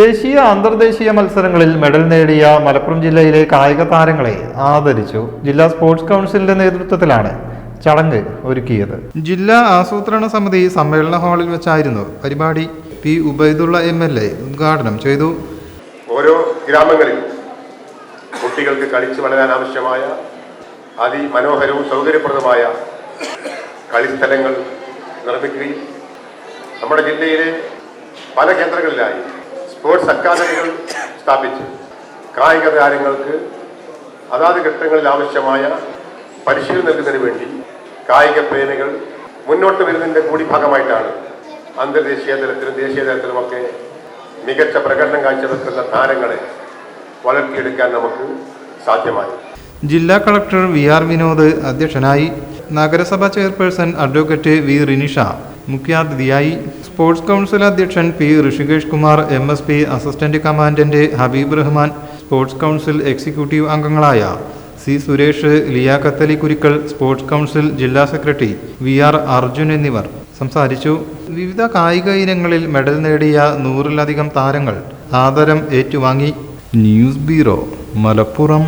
ദേശീയ അന്തർദേശീയ മത്സരങ്ങളിൽ മെഡൽ നേടിയ മലപ്പുറം ജില്ലയിലെ കായിക താരങ്ങളെ ആദരിച്ചു ജില്ലാ സ്പോർട്സ് കൗൺസിലിന്റെ നേതൃത്വത്തിലാണ് ചടങ്ങ് ഒരുക്കിയത്. ജില്ലാ ആസൂത്രണ സമിതി സമ്മേളന ഹാളിൽ വെച്ചായിരുന്നു പരിപാടി. P. Ubaidullah M L A ഉദ്ഘാടനം ചെയ്തു. ഓരോ ഗ്രാമങ്ങളിൽ കുട്ടികൾക്ക് കളിച്ചു വളരാൻ ആവശ്യമായ അതിമനോഹരവും സൗകര്യപ്രദമായ കളിസ്ഥലങ്ങൾ നിർമ്മിക്കുകയും നമ്മുടെ ജില്ലയിലെ പല കേന്ദ്രങ്ങളിലായി സ്പോർട്സ് അക്കാദമികൾ സ്ഥാപിച്ച്. കായിക താരങ്ങൾക്ക് അതാത് ഘട്ടങ്ങളിൽ ആവശ്യമായ പരിശീലനം നൽകുന്നതിന് വേണ്ടി കായിക പ്രേമികൾ മുന്നോട്ട് വരുന്നതിന്റെ കൂടി ഭാഗമായിട്ടാണ് അന്തർദേശീയ തലത്തിലും ദേശീയ തലത്തിലുമൊക്കെ മികച്ച പ്രകടനം കാഴ്ചവെക്കുന്ന താരങ്ങളെ വളർത്തിയെടുക്കാൻ നമുക്ക് സാധ്യമായി. ജില്ലാ കളക്ടർ വി ആർ വിനോദ് അധ്യക്ഷനായി നഗരസഭാ ചെയർപേഴ്സൺ അഡ്വക്കേറ്റ് വി റിനിഷ മുഖ്യാതിഥിയായി സ്പോർട്സ് കൗൺസിൽ അധ്യക്ഷൻ P Rishikesh Kumar M S P assistant commandant Habeeb Rahman sports council executive അംഗങ്ങളായ C Suresh Liyakathali Kurikkal sports council ജില്ലാ സെക്രട്ടറി വി ആർ അർജുൻ എന്നിവർ സംസാരിച്ചു. വിവിധ കായിക ഇനങ്ങളിൽ മെഡൽ നേടിയ നൂറിലധികം താരങ്ങൾ ആദരം ഏറ്റുവാങ്ങി. News bureau Malappuram.